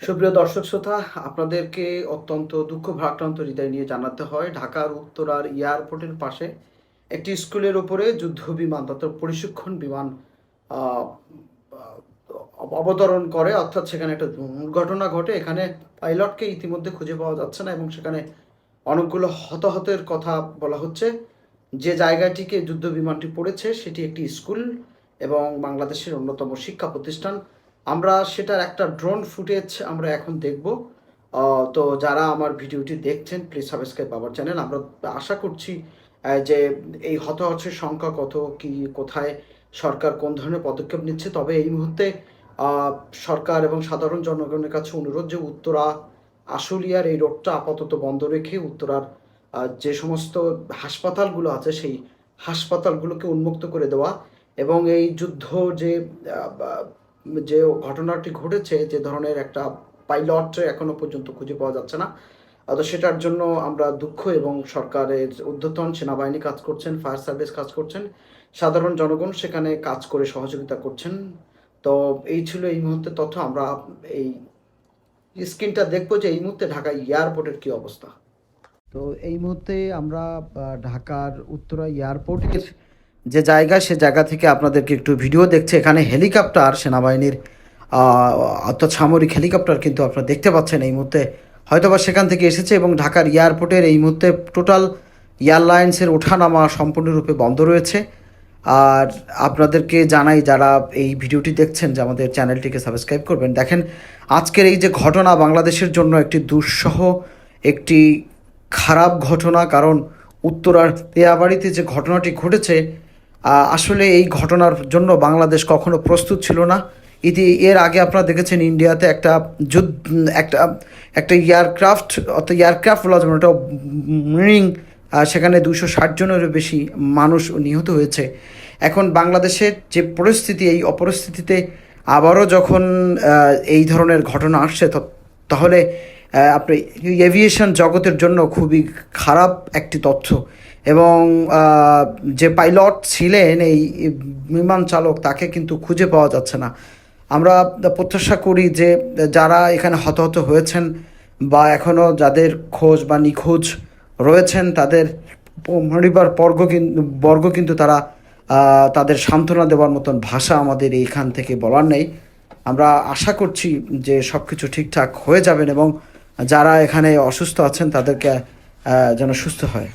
সুপ্রিয় দর্শক শ্রোতা, আপনাদেরকে অত্যন্ত দুঃখ ভারাক্রান্ত হৃদয় নিয়ে জানাতে হয়, ঢাকার উত্তরার এয়ারপোর্টের পাশে একটি স্কুলের উপরে যুদ্ধ বিমান তথা প্রশিক্ষণ বিমান অবতরণ করে। অর্থাৎ সেখানে একটা দুর্ঘটনা ঘটে। এখানে পাইলটকে ইতিমধ্যে খুঁজে পাওয়া যাচ্ছে না এবং সেখানে অনেকগুলো হতাহতের কথা বলা হচ্ছে। যে জায়গাটিকে যুদ্ধ বিমানটি পড়েছে, সেটি একটি স্কুল এবং বাংলাদেশের অন্যতম শিক্ষা প্রতিষ্ঠান। আমরা সেটার একটা ড্রোন ফুটেজ আমরা এখন দেখব। তো যারা আমার ভিডিওটি দেখছেন প্লিজ সাবস্ক্রাইব আওয়ার চ্যানেল আমরা আশা করছি যে এই হতাহতের সংখ্যা কত, কি, কোথায়, সরকার কোন ধরনের পদক্ষেপ নিচ্ছে। তবে এই মুহূর্তে সরকার এবং সাধারণ জনগণের কাছে অনুরোধ যে উত্তরা, আশুলিয়ার এই রোডটা আপাতত বন্ধ রেখে উত্তরার যে সমস্ত হাসপাতালগুলো আছে, সেই হাসপাতালগুলোকে উন্মুক্ত করে দেওয়া এবং এই যুদ্ধ যে যে ঘটনাটি ঘটেছে, যে ধরনের একটা পাইলট এখনও পর্যন্ত খুঁজে পাওয়া যাচ্ছে না। তো সেটার জন্য আমরা দুঃখ এবং সরকারের ঊর্ধ্বতন সেনাবাহিনী কাজ করছেন ফায়ার সার্ভিস কাজ করছেন, সাধারণ জনগণ সেখানে কাজ করে সহযোগিতা করছেন। তো এই ছিল এই মুহূর্তে তথ্য, আমরা এই স্ক্রিনটা দেখব যে এই মুহূর্তে ঢাকা এয়ারপোর্টের কি অবস্থা। তো এই মুহূর্তে আমরা ঢাকার উত্তরা এয়ারপোর্টের যে জায়গা সে জায়গা থেকে আপনাদেরকে একটু ভিডিও দেখছে। এখানে হেলিকপ্টার, সেনাবাহিনীর অর্থাৎ সামরিক হেলিকপ্টার কিন্তু আপনারা দেখতে পাচ্ছেন এই মুহূর্তে। হয়তোবা সেখান থেকে এসেছে এবং ঢাকার এয়ারপোর্টের এই মুহূর্তে টোটাল এয়ারলাইন্সের ওঠানামা সম্পূর্ণরূপে বন্ধ রয়েছে। আর আপনাদেরকে জানাই, যারা এই ভিডিওটি দেখছেন, যে আমাদের চ্যানেলটিকে সাবস্ক্রাইব করবেন। দেখেন, আজকের এই যে ঘটনা বাংলাদেশের জন্য একটি দুঃসহ, একটি খারাপ ঘটনা, কারণ উত্তরার পেয়াবাড়িতে যে ঘটনাটি ঘটেছে আসলে এই ঘটনার জন্য বাংলাদেশ কখনো প্রস্তুত ছিল না। ইতি, এর আগে আপনারা দেখেছেন ইন্ডিয়াতে একটা যুদ্ধ, একটা একটা এয়ারক্রাফট, অর্থাৎ এয়ারক্রাফট বলা যাবে ওটা মিনিং সেখানে দুশো ষাট জনেরও বেশি মানুষ নিহত হয়েছে। এখন বাংলাদেশের যে পরিস্থিতি, এই অপরিস্থিতিতে আবারও যখন এই ধরনের ঘটনা আসছে তাহলে আপনি এভিয়েশন জগতের জন্য খুবই খারাপ একটি তথ্য। এবং যে পাইলট ছিলেন এই বিমান চালক তাকে কিন্তু খুঁজে পাওয়া যাচ্ছে না। আমরা প্রত্যাশা করি যে যারা এখানে হতাহত হয়েছেন বা এখনও যাদের খোঁজ বা নিখোঁজ রয়েছেন, তাদের পরিবার বর্গ কিন্তু বর্গ কিন্তু তারা তাদের সান্ত্বনা দেওয়ার মতন ভাষা আমাদের এইখান থেকে বলার নেই। আমরা আশা করছি যে সব কিছু ঠিকঠাক হয়ে যাবেন এবং যারা এখানে অসুস্থ আছেন তাদেরকে যেন সুস্থ হয়।